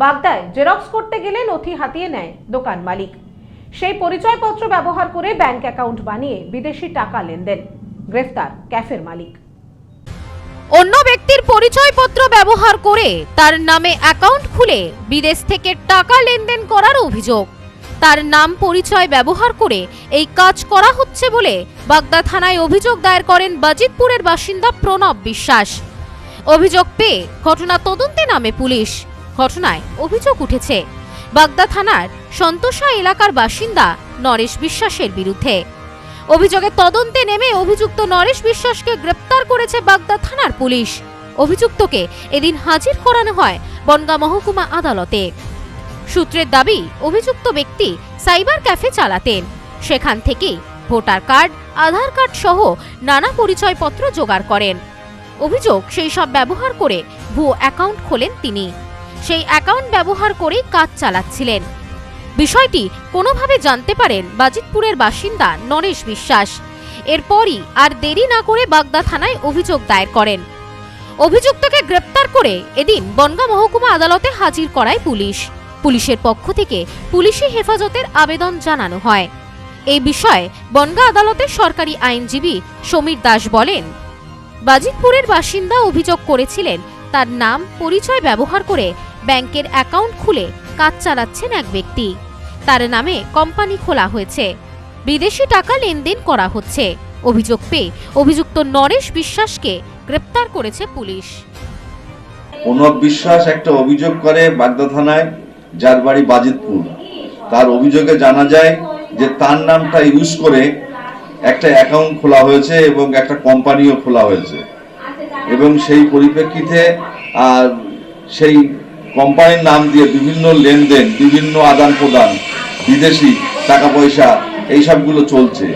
বাগদায় xerox করতে গেলে নথি হাতিয়ে নেয় দোকান মালিক। সেই পরিচয়পত্র ব্যবহার করে ব্যাংক অ্যাকাউন্ট বানিয়ে বিদেশি টাকা লেনদেন। গ্রেফতার ক্যাফের মালিক। অন্য ব্যক্তির পরিচয়পত্র ব্যবহার করে তার নামে অ্যাকাউন্ট খুলে বিদেশ থেকে টাকা লেনদেন করার অভিযোগ। তার নাম পরিচয় ব্যবহার করে এই কাজ করা হচ্ছে বলে বাগদা থানায় অভিযোগ দায়ের করেন বাজিতপুরের বাসিন্দা প্রণব বিশ্বাস। অভিযোগ পেয়ে ঘটনা তদন্তে নামে পুলিশ। ঘটনায় অভিযোগ উঠেছে। বাগদা থানার সন্তোষা এলাকার বাসিন্দা নরেশ বিশ্বাসের বিরুদ্ধে। অভিযোগের তদন্তে নেমে অভিযুক্ত নরেশ বিশ্বাসকে গ্রেপ্তার করেছে বাগদা থানার পুলিশ। অভিযুক্তকে এদিন হাজির করানো হয় বনগা মহকুমা আদালতে। সূত্রের দাবি, অভিযুক্ত ব্যক্তি সাইবার ক্যাফে চালাতেন। সেখান থেকেই ভোটার কার্ড, আধার কার্ড সহ নানা পরিচয়পত্র জোগাড় করেন। অভিযোগ সেই সব ব্যবহার করে ভুয়ো অ্যাকাউন্ট খোলেন তিনি। সেই অ্যাকাউন্ট ব্যবহার করেই কাজ চালাচ্ছিলেন। বিষয়টি কোনোভাবে জানতে পারেন বাজিতপুরের বাসিন্দা নরেশ বিশ্বাস। এরপরই আর দেরি না করে বাগদা থানায় অভিযোগ দায়ের করেন। অভিযুক্তকে গ্রেপ্তার করে এদিন বনগাঁ মহকুমা আদালতে হাজির করায় পুলিশ। পুলিশের পক্ষ থেকে পুলিশি হেফাজতের আবেদন জানানো হয়। এই বিষয়ে বনগাঁ আদালতের সরকারি আইনজীবী সমীর দাস বলেন, বাজিতপুরের বাসিন্দা অভিযোগ করেছিলেন তার নাম, পরিচয় ব্যবহার করে ব্যাংকের অ্যাকাউন্ট খুলে কাজ চালাচ্ছেন এক ব্যক্তি। তার নামে কোম্পানি খোলা হয়েছে। বিদেশি টাকা লেনদেন করা হচ্ছে। অভিযোগ পেয়ে অভিযুক্ত নরেশ বিশ্বাসকে গ্রেপ্তার করেছে পুলিশ। প্রণব বিশ্বাস একটা অভিযোগ করে বাগদা থানায়, যার বাড়ি বাজিতপুর। তার অভিযোগে জানা যায় যে তার নামটা ইউজ করে একটা অ্যাকাউন্ট খোলা হয়েছে এবং একটা কোম্পানিও খোলা হয়েছে। এবং সেই পরিপ্রেক্ষিতে, আর সেই কোম্পানির নাম দিয়ে বিভিন্ন লেনদেন, বিভিন্ন আদান প্রদান, বিদেশি টাকা পয়সা, এইসবগুলো চলছে।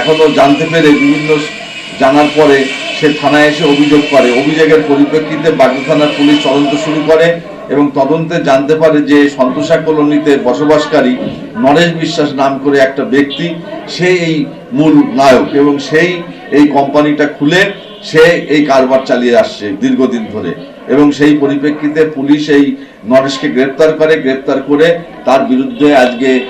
এখনও জানতে পেরে বিভিন্ন জানার পরে সে থানায় এসে অভিযোগ করে। অভিযোগের পরিপ্রেক্ষিতে বাগদা থানার পুলিশ তদন্ত শুরু করে এবং তদন্তে জানতে পারে যে সন্তোষা কলোনিতে বসবাসকারী নরেশ বিশ্বাস নাম করে একটা ব্যক্তি, সে এই মূল নায়ক এবং সেই, এই কোম্পানিটা খুলে সে এই কারবার চালিয়ে আসছে দীর্ঘদিন ধরে। এবং সেই পরিপ্রেক্ষিতে পুলিশ এই নরেশকে গ্রেপ্তার করে গ্রেপ্তার করে তার বিরুদ্ধে আজকে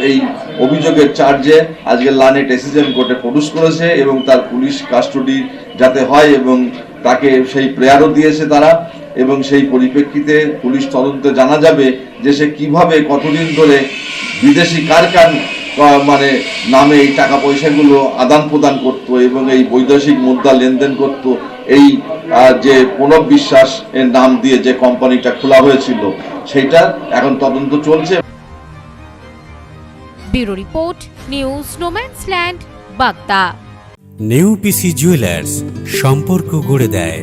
এই অভিযোগের চার্জে আজকে লানেট এসিজেন কোর্টে প্রডিউস করেছে এবং তার পুলিশ কাস্টডি যাতে হয় এবং তাকে সেই প্রেয়ারও দিয়েছে তারা। এবং সেই পরিপ্রেক্ষিতে পুলিশ তদন্তে জানা যাবে যে সে কীভাবে কতদিন ধরে বিদেশি কার কার আহ, মানে নামে এই টাকা পয়সাগুলো আদান প্রদান করত এবং এই বৈদেশিক মুদ্রা লেনদেন করত। এই যে প্রণব বিশ্বাস এর নাম দিয়ে যে কোম্পানিটা খোলা হয়েছিল সেটা এখন তদন্ত চলছে। Bureau report news no man's land Bagda. New PC jewellers সম্পর্ক গড়ে দেয়।